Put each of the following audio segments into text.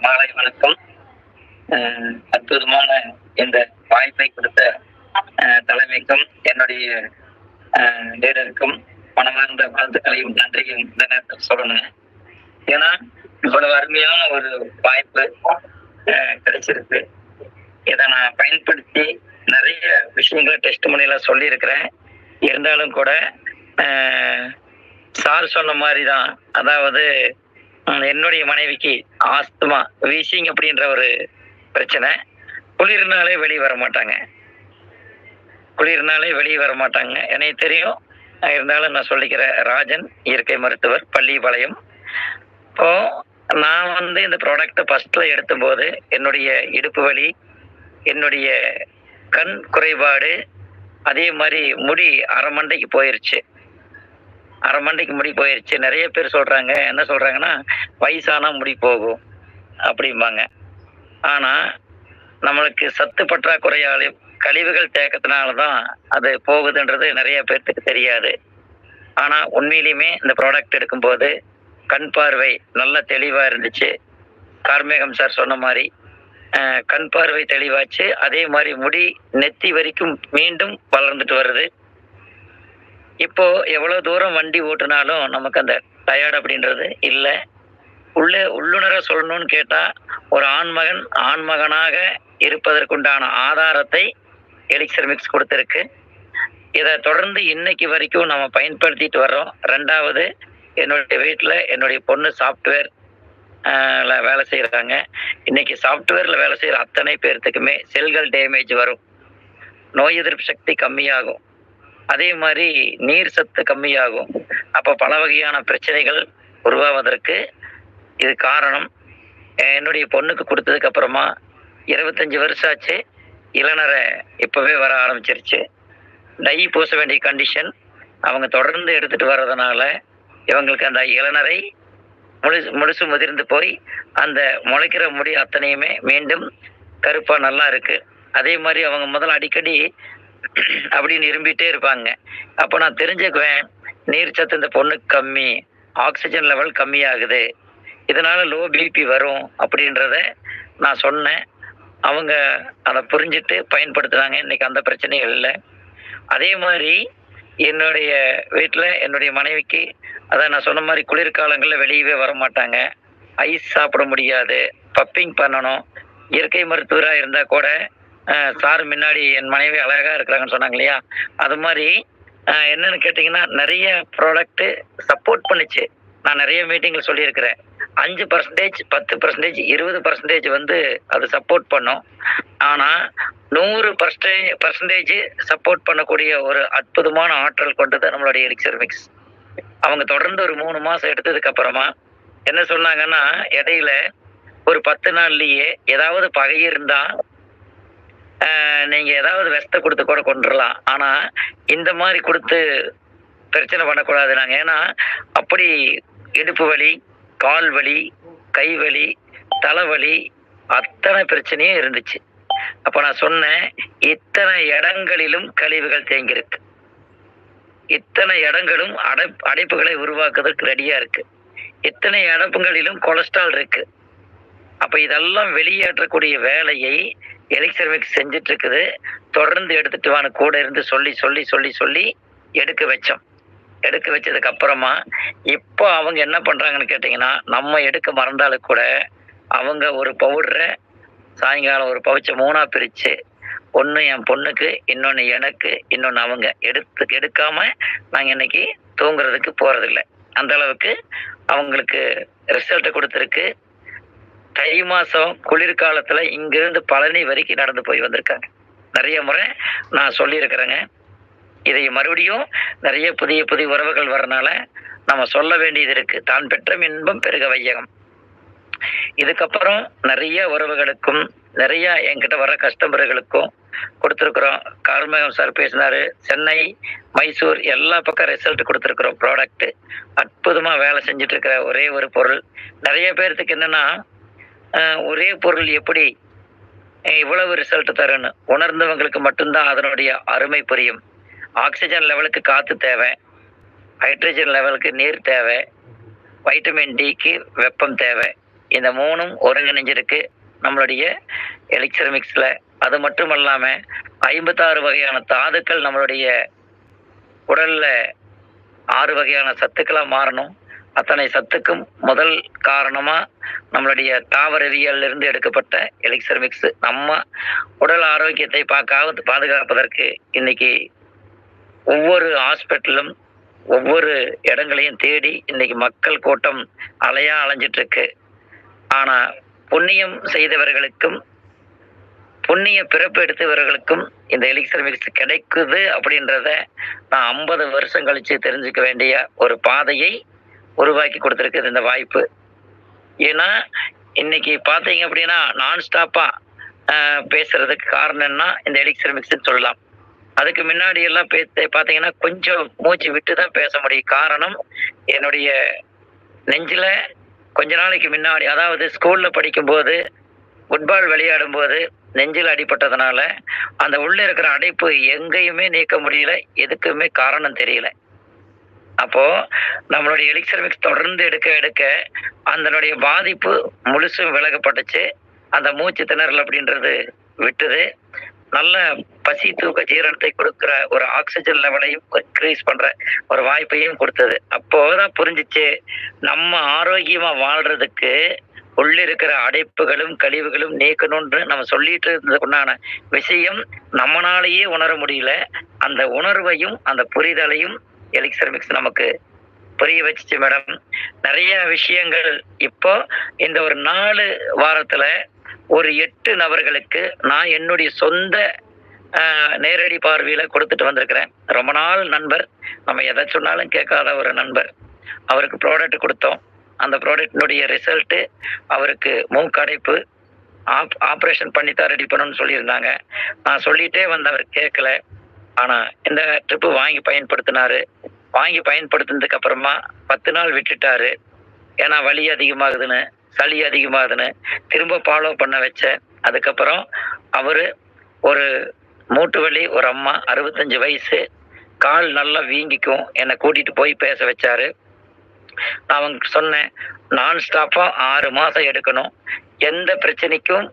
மாலை வணக்கம். அற்புதமான இந்த வாய்ப்பை கொடுத்த தலைமைக்கும் என்னுடைய அஹ், லீடருக்கும் மனமார்ந்த வாழ்த்துக்களையும் நன்றியும் இந்த நேரத்தில் சொல்லணும். ஏன்னா இவ்வளவு அருமையான ஒரு வாய்ப்பு கிடைச்சிருக்கு. இதை நான் பயன்படுத்தி நிறைய விஷயங்களை டெஸ்ட் மணிலாம் சொல்லியிருக்கிறேன். இருந்தாலும் கூட சார் சொன்ன மாதிரி தான் அதாவது என்னுடைய மனைவிக்கு ஆஸ்துமா வீசிங் அப்படின்ற ஒரு பிரச்சனை. குளிர்னாலே வெளியே வர மாட்டாங்க. குளிர்னாலே வெளியே வர மாட்டாங்க. எனக்கு தெரியும். இருந்தாலும் நான் சொல்லிக்கிற ராஜன் இயற்கை மருத்துவர் பள்ளிபாளையம் இப்போ நான் வந்து இந்த ப்ராடக்ட்டை ஃபர்ஸ்ட்ல எடுத்தபோது என்னுடைய இடுப்பு வலி என்னுடைய கண் குறைபாடு அதே மாதிரி முடி அரை மண்டைக்கு போயிருச்சு. அரை மண்டைக்கு முடி போயிருச்சு. நிறைய பேர் சொல்கிறாங்க என்ன சொல்கிறாங்கன்னா வயசானா முடி போகும் அப்படிம்பாங்க. ஆனால் நம்மளுக்கு சத்து பற்றாக்குறையால் கழிவுகள் தேக்கத்தினால தான் அது போகுதுன்றது நிறைய பேர்த்துக்கு தெரியாது. ஆனால் உண்மையிலுமே இந்த ப்ராடக்ட் எடுக்கும்போது கண் பார்வை நல்ல தெளிவாக இருந்துச்சு. கார்மேகம் சார் சொன்ன மாதிரி கண் பார்வை தெளிவாச்சு. அதே மாதிரி முடி நெத்தி வரைக்கும் மீண்டும் வளர்ந்துட்டு வருது. இப்போ எவ்வளவு தூரம் வண்டி ஓட்டுனாலும் நமக்கு அந்த டயர்ட் அப்படின்றது இல்லை. உள்ளே உள்ளுணர சொல்லணும்னு கேட்டா ஒரு ஆண்மகன் ஆண்மகனாக இருப்பதற்குண்டான ஆதாரத்தை எலிக்சர் மிக்ஸ் கொடுத்துருக்கு. இதை தொடர்ந்து இன்னைக்கு வரைக்கும் நம்ம பயன்படுத்திட்டு வர்றோம். ரெண்டாவது என்னுடைய வீட்டில் என்னுடைய பொண்ணு சாஃப்ட்வேர் வேலை செய்கிறாங்க இன்னைக்கு சாஃப்ட்வேர்ல வேலை செய்கிற அத்தனை பேர்த்துக்குமே செல்கள் டேமேஜ் வரும். நோய் எதிர்ப்பு சக்தி கம்மியாகும். அதே மாதிரி நீர் சத்து கம்மியாகும். அப்போ பல வகையான பிரச்சனைகள் உருவாவதற்கு இது காரணம். என்னுடைய பொண்ணுக்கு கொடுத்ததுக்கு அப்புறமா இருபத்தஞ்சி வருஷம் ஆச்சு. இளநரை இப்போவே வர ஆரம்பிச்சிருச்சு. டை பூச வேண்டிய கண்டிஷன் அவங்க தொடர்ந்து எடுத்துகிட்டு வர்றதுனால இவங்களுக்கு அந்த இளநரை முழுசு முழுசு முதிர்ந்து போய் அந்த முளைக்கிற முடி அத்தனையுமே மீண்டும் கருப்பாக நல்லா இருக்குது அதே மாதிரி அவங்க முதல்ல அடிக்கடி அப்படின்னு இரும்பிட்டே இருப்பாங்க. அப்போ நான் தெரிஞ்சுக்குவேன் நீர் சத்து இந்த பொண்ணுக்கு கம்மி ஆக்சிஜன் லெவல் கம்மியாகுது இதனால லோ பிபி வரும் அப்படின்றத நான் சொன்னேன். அவங்க அதை புரிஞ்சுட்டு பயன்படுத்துனாங்க. இன்னைக்கு அந்த பிரச்சனைகள் இல்லை. அதே மாதிரி என்னுடைய வீட்டில் என்னுடைய மனைவிக்கு அதான் நான் சொன்ன மாதிரி குளிர்காலங்களில் வெளியவே வர மாட்டாங்க ஐஸ் சாப்பிட முடியாது. பப்பிங் பண்ணணும். இயற்கை மருத்துவராக இருந்தால் கூட சார் முன்னாடி என் மனைவி அழகாக இருக்கிறாங்கன்னு சொன்னாங்க இல்லையா? அது மாதிரி என்னன்னு கேட்டிங்கன்னா நிறைய ப்ராடக்ட்டு சப்போர்ட் பண்ணுச்சு. நான் நிறைய மீட்டிங்கில் சொல்லியிருக்கிறேன். அஞ்சு பர்சன்டேஜ் பத்து பர்சன்டேஜ் இருபது பர்சன்டேஜ் வந்து அது சப்போர்ட் பண்ணும். ஆனால் நூறு பர்சன்டேஜ் பர்சன்டேஜ் சப்போர்ட் பண்ணக்கூடிய ஒரு அற்புதமான ஆற்றல் கொண்டது நம்மளுடைய எலிக்சர் மிக்ஸ் அவங்க தொடர்ந்து ஒரு மூணு மாதம் எடுத்ததுக்கு அப்புறமா என்ன சொன்னாங்கன்னா இடையில ஒரு பத்து நாள்லயே ஏதாவது பகை இருந்தால் நீங்கள் நீங்க ஏதாவது விஷத்தை கொடுத்து கூட கொண்டுடலாம் ஆனா இந்த மாதிரி கொடுத்து பிரச்சனை பண்ணக்கூடாது நாங்கள் ஏன்னா அப்படி இடுப்பு வலி கால் வலி கை வலி தலைவலி அத்தனை பிரச்சனையும் இருந்துச்சு. அப்போ நான் சொன்னேன் இத்தனை இடங்களிலும் கழிவுகள் தேங்கியிருக்கு. இத்தனை இடங்களும் அடை அடைப்புகளை உருவாக்குறதுக்கு ரெடியா இருக்கு. இத்தனை அடைப்புகளிலும் கொலஸ்ட்ரால் இருக்கு. அப்போ இதெல்லாம் வெளியேற்றக்கூடிய வேலையை எலிக்சர் செஞ்சுட்டு இருக்குது தொடர்ந்து எடுத்துட்டு வான்னு கூட இருந்து சொல்லி சொல்லி சொல்லி சொல்லி எடுக்க வச்சோம். எடுக்க வச்சதுக்கு அப்புறமா இப்போ அவங்க என்ன பண்றாங்கன்னு கேட்டிங்கன்னா நம்ம எடுக்க மறந்தாலும் கூட அவங்க ஒரு பவுடரை சாயங்காலம் ஒரு பவுச்சை மூணா பிரிச்சு ஒன்று என் பொண்ணுக்கு இன்னொன்று எனக்கு இன்னொன்று அவங்க எடுத்து எடுக்காம நாங்கள் இன்னைக்கு தூங்குறதுக்கு போறதில்லை. அந்த அளவுக்கு அவங்களுக்கு ரிசல்ட்டை கொடுத்துருக்கு. தை மாசம் குளிர்காலத்துல இங்கிருந்து பழனி வரைக்கும் நடந்து போய் வந்திருக்காங்க. நிறைய முறை நான் சொல்லியிருக்கிறேங்க. இதை மறுபடியும் நிறைய புதிய புதிய உறவுகள் வரனால நம்ம சொல்ல வேண்டியது இருக்கு. தான் பெற்ற இன்பம் பெருக வையகம். இதுக்கப்புறம் நிறைய உறவுகளுக்கும் நிறைய என்கிட்ட வர கஸ்டமர்களுக்கும் கொடுத்துருக்குறோம். கார்மேகம் சார் பேசினாரு சென்னை மைசூர் எல்லா பக்கம் ரிசல்ட் கொடுத்துருக்குறோம் ப்ராடக்ட் அற்புதமா வேலை செஞ்சுட்டு இருக்கிற ஒரே ஒரு பொருள். நிறைய பேர்த்துக்கு என்னன்னா ஒரே பொருள் எப்படி? இவ்வளவு ரிசல்ட் தரும்னு உணர்ந்தவங்களுக்கு மட்டும்தான் அதனுடைய அருமை புரியும். ஆக்சிஜன் லெவலுக்கு காற்று தேவை. ஹைட்ரஜன் லெவலுக்கு நீர் தேவை. வைட்டமின் டிக்கு வெப்பம் தேவை. இந்த மூணும் ஒருங்கிணைஞ்சிருக்கு நம்மளுடைய எலிக்சர் அது மட்டும் இல்லாமல் ஐம்பத்தாறு வகையான தாதுக்கள் நம்மளுடைய உடலில் ஆறு வகையான சத்துக்களாக மாறணும். அத்தனை சத்துக்கும் முதல் காரணமாக நம்மளுடைய தாவரவியல்ல இருந்து எடுக்கப்பட்ட எலிக்சர் மிக்ஸ் நம்ம உடல் ஆரோக்கியத்தை பார்க்காவது பாதுகாப்பதற்கு இன்னைக்கு ஒவ்வொரு ஹாஸ்பிட்டலும் ஒவ்வொரு இடங்களையும் தேடி இன்னைக்கு மக்கள் கூட்டம் அலையா அலைஞ்சிட்டு இருக்கு ஆனா புண்ணியம் செய்தவர்களுக்கும் புண்ணிய பிறப்பு எடுத்தவர்களுக்கும் இந்த எலிக்சர் மிக்ஸ் கிடைக்குது அப்படின்றத நான் ஐம்பது வருஷம் கழிச்சு தெரிஞ்சுக்க வேண்டிய ஒரு பாதையை உருவாக்கி கொடுத்துருக்குது இந்த வாய்ப்பு. ஏன்னா இன்னைக்கு பார்த்தீங்க அப்படின்னா நான் ஸ்டாப்பாக பேசுறதுக்கு காரணம்னா இந்த எலிக்சர் மிக்ஸ்ன்னு சொல்லலாம். அதுக்கு முன்னாடி எல்லாம் பேச பார்த்தீங்கன்னா கொஞ்சம் மூச்சு விட்டு தான் பேச முடியும். காரணம் என்னுடைய நெஞ்சில் கொஞ்ச நாளைக்கு முன்னாடி அதாவது ஸ்கூலில் படிக்கும்போது ஃபுட்பால் விளையாடும் போது நெஞ்சில் அடிபட்டதுனால அந்த உள்ளே இருக்கிற அடைப்பு எங்கேயுமே நீக்க முடியல எதுக்குமே காரணம் தெரியல. அப்போ நம்மளுடைய எலிக்சர் மிக்ஸ் தொடர்ந்து எடுக்க எடுக்க அதனுடைய பாதிப்பு முழுசும் விலகப்பட்டுச்சு. அந்த மூச்சு திணறல் அப்படின்றது விட்டுது. நல்ல பசி தூக்க ஜீரணத்தை கொடுக்குற ஒரு ஆக்சிஜன் லெவலையும் இன்க்ரீஸ் பண்ற ஒரு வாய்ப்பையும் கொடுத்தது. அப்போதான் புரிஞ்சிச்சு நம்ம ஆரோக்கியமா வாழ்றதுக்கு உள்ள இருக்கிற அடைப்புகளும் கழிவுகளும் நீக்கணும்னு நம்ம சொல்லிட்டு இருந்ததுக்குண்டான விஷயம் நம்மளாலேயே உணர முடியல. அந்த உணர்வையும் அந்த புரிதலையும் எலிக்சர் மிக்ஸ் நமக்கு புரிய வச்சுச்சு மேடம் நிறைய விஷயங்கள் இப்போ இந்த ஒரு நாலு வாரத்துல ஒரு எட்டு நபர்களுக்கு நான் என்னுடைய சொந்த நேரடி பார்வையில கொடுத்துட்டு வந்திருக்கிறேன். ரொம்ப நாள் நண்பர் நம்ம எதை சொன்னாலும் கேட்காத ஒரு நண்பர். அவருக்கு ப்ராடக்ட் கொடுத்தோம். அந்த ப்ராடக்டினுடைய ரிசல்ட்டு அவருக்கு மூக்கடைப்பு ஆப் ஆப்ரேஷன் பண்ணி தான் ரெடி பண்ணணும்னு சொல்லியிருந்தாங்க. நான் சொல்லிட்டே வந்த அவர் கேட்கல. ஆனால் இந்த ட்ரிப்பு வாங்கி பயன்படுத்தினாரு. வாங்கி பயன்படுத்தினதுக்கு அப்புறமா பத்து நாள் விட்டுட்டாரு. ஏன்னா வலி அதிகமாகுதுன்னு சளி அதிகமாகுதுன்னு திரும்ப ஃபாலோ பண்ண வச்சேன் அதுக்கப்புறம் அவர் ஒரு மூட்டு வலி ஒரு அம்மா அறுபத்தஞ்சு வயசு கால் நல்லா வீங்கிக்கும். என்னை கூட்டிட்டு போய் பேச வச்சாரு. நான் அவங்க சொன்னேன் நான் ஸ்டாஃபாக ஆறு மாதம் எடுக்கணும். எந்த பிரச்சனைக்கும்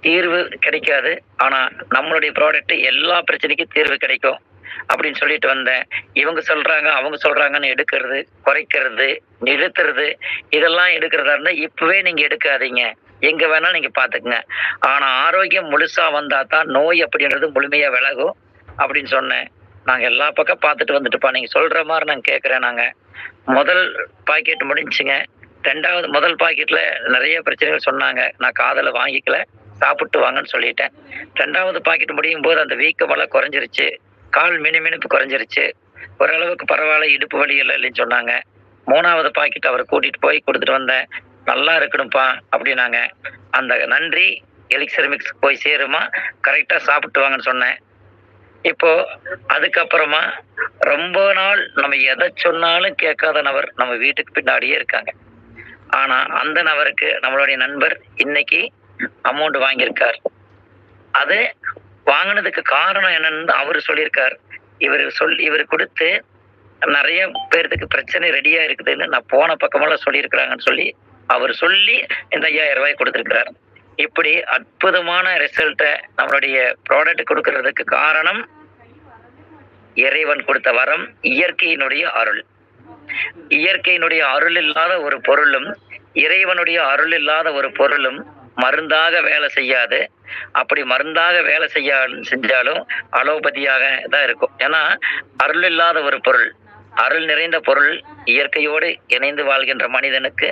தீர்வு கிடைக்காது. ஆனால் நம்மளுடைய ப்ராடக்ட் எல்லா பிரச்சனைக்கும் தீர்வு கிடைக்கும். அப்படின்னு சொல்லிட்டு வந்தேன். இவங்க சொல்றாங்க அவங்க சொல்றாங்கன்னு எடுக்கிறது குறைக்கிறது நிறுத்துறது இதெல்லாம் எடுக்கிறதா இருந்தா இப்பவே நீங்க எடுக்காதீங்க. எங்க வேணாலும் நீங்க பாத்துக்கங்க. ஆனா ஆரோக்கியம் முழுசா வந்தா தான் நோய் அப்படின்றது முழுமையா விலகும் அப்படின்னு சொன்னேன். நாங்க எல்லா பக்கம் பார்த்துட்டு வந்துட்டுப்பா நீங்க சொல்ற மாதிரி நாங்க கேட்கறேன் நாங்க. முதல் பாக்கெட் முடிஞ்சுங்க ரெண்டாவது முதல் பாக்கெட்ல நிறைய பிரச்சனைகள் சொன்னாங்க. நான் காதல வாங்கிக்கல. சாப்பிட்டு வாங்கன்னு சொல்லிட்டேன். ரெண்டாவது பாக்கெட் முடியும் போது அந்த வீக்கமெல்லாம் குறைஞ்சிருச்சு. கால் மினுமினுப்பு குறைஞ்சிருச்சு. ஓரளவுக்கு பரவாயில்ல இடுப்பு வலி இல்லை இல்லைன்னு சொன்னாங்க. மூணாவது பாக்கெட் அவர் கூட்டிட்டு போய் கொடுத்துட்டு வந்தேன். நல்லா இருக்கணும்ப்பா அப்படின்னாங்க. அந்த நன்றி எலிக்சர் மிக்ஸ் போய் சேருமா கரெக்டாக சாப்பிட்டு வாங்கன்னு சொன்னேன். இப்போ அதுக்கப்புறமா ரொம்ப நாள் நம்ம எதை சொன்னாலும் கேட்காத நபர் நம்ம வீட்டுக்கு பின்னாடியே இருக்காங்க. ஆனா அந்த நபருக்கு நம்மளுடைய நண்பர் இன்னைக்கு அமௌண்ட் வாங்கியிருக்கார். அது வாங்கினதுக்கு காரணம் என்னன்னு அவர் சொல்லியிருக்கார். இவர் சொல் இவர் கொடுத்து நிறைய பேர்த்துக்கு பிரச்சனை ரெடியா இருக்குதுன்னு நான் போன பக்கமெல்லாம் சொல்லியிருக்கிறாங்கன்னு சொல்லி அவர் சொல்லி இந்த ஐயாயிரம் ரூபாய் கொடுத்துருக்கிறார். இப்படி அற்புதமான ரிசல்ட்டை நம்மளுடைய ப்ராடக்ட் கொடுக்கறதுக்கு காரணம் இறைவன் கொடுத்த வரம் இயற்கையினுடைய அருள். இயற்கையினுடைய அருள் இல்லாத ஒரு பொருளும் இறைவனுடைய அருள் இல்லாத ஒரு பொருளும் மருந்தாக வேலை செய்யாது. அப்படி மருந்தாக வேலை செய்ய செஞ்சாலும் அலோபதியாக தான் இருக்கும். ஏன்னா அருள் இல்லாத ஒரு பொருள் அருள் நிறைந்த பொருள் இயற்கையோடு இணைந்து வாழ்கின்ற மனிதனுக்கு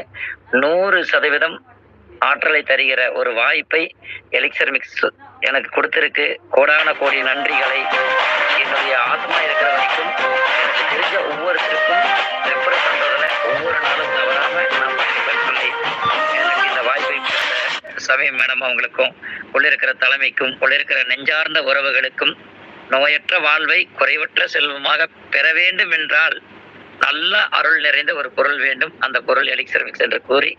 நூறு சதவீதம் ஆற்றலை தருகிற ஒரு வாய்ப்பை எலிக்சர் மிக்ஸ் எனக்கு கொடுத்திருக்கு. கோடான கோடி நன்றிகளை என்னுடைய ஆத்மா இருக்கிற வரைக்கும் எனக்கு தெரிஞ்ச ஒவ்வொருத்தருக்கும் கொடுத்த சமயம் மேடம் அவங்களுக்கும் உள்ளிருக்கிற தலைமைக்கும் உள்ளிருக்கிற நெஞ்சார்ந்த உறவுகளுக்கும் நோயற்ற வாழ்வை குறைவற்ற செல்வமாக பெற வேண்டும் என்றால் நல்ல அருள் நிறைந்த ஒரு பொருள் வேண்டும். அந்த பொருள் எலிக்சர் மிக்ஸ் என்று கூறி